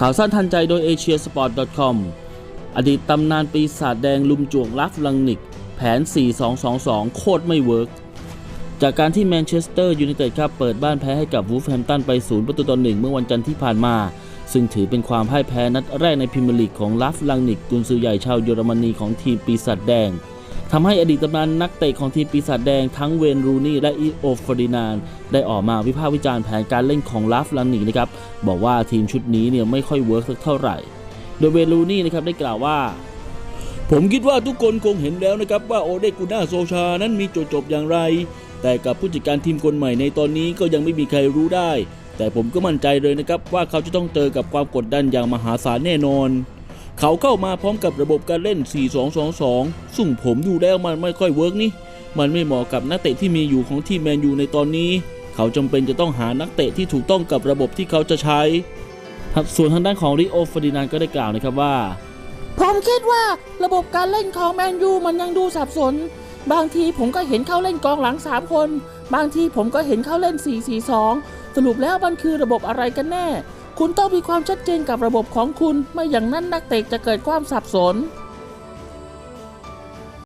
ข่าวสั้นทันใจโดย asiasport.com อดีตตำนานปีศาจแดงลุมจวงลัฟลังนิก แผน 4-2-2-2 โคตรไม่เวิร์กจากการที่แมนเชสเตอร์ยูไนเต็ดครับเปิดบ้านแพ้ให้กับวูฟแฮมตันไป 0 ประตูต่อหนึ่งเมื่อวันจันทร์ที่ผ่านมา ซึ่งถือเป็นความพ่ายแพ้นัดแรกในพรีเมียร์ลีกของลัฟลังนิกกุนซือใหญ่ชาวเยอรมนีของทีมปีศาจแดง ทำให้อดีตตำนานนักเตะของทีมปีศาจแดงทั้งเวนรูนี่และอีโอฟอรินาน ได้ออกมาวิพากษ์วิจารณ์แผนการเล่นของลัฟลังนิกนะครับบอกว่าทีมชุดนี้เนี่ยไม่ค่อยเวิร์กสักเท่าไหร่ โดยเวนรูนี่นะครับได้กล่าวว่า ผมคิดว่าทุกคนคงเห็นแล้วนะครับว่าโอเดกูน่าโซชานั้นมีจุดจบอย่างไร แต่กับผู้จัดการทีมคนใหม่ในตอนนี้ก็ยังไม่มีใครรู้ได้ แต่ผมก็มั่นใจเลยนะครับว่าเขาจะต้องเจอกับความกดดันอย่างมหาศาลแน่นอน เขาเข้ามาพร้อมกับระบบการเล่น 4-2-2-2 ซึ่งผมดูแล้วมันไม่ค่อยเวิร์กนี่ มันไม่เหมาะกับนักเตะที่มีอยู่ของทีมแมนยูในตอนนี้ เขาจำเป็นจะต้องหานักเตะที่ถูกต้องกับระบบที่เขาจะใช้ครับส่วนทางด้านของริโอฟอร์ดินานก็ได้กล่าวนะครับว่า ผมคิดว่าระบบการเล่นของแมนยูมันยังดูสับสน บางทีผมก็เห็นเขาเล่นกองหลัง 3 คน บางทีผมก็เห็นเขาเล่น 4-4-2 สรุปแล้วมันคือระบบอะไรกันแน่ คุณต้องมีความชัดเจนกับระบบของคุณ ไม่อย่างนั้นนักเตะจะเกิดความสับสน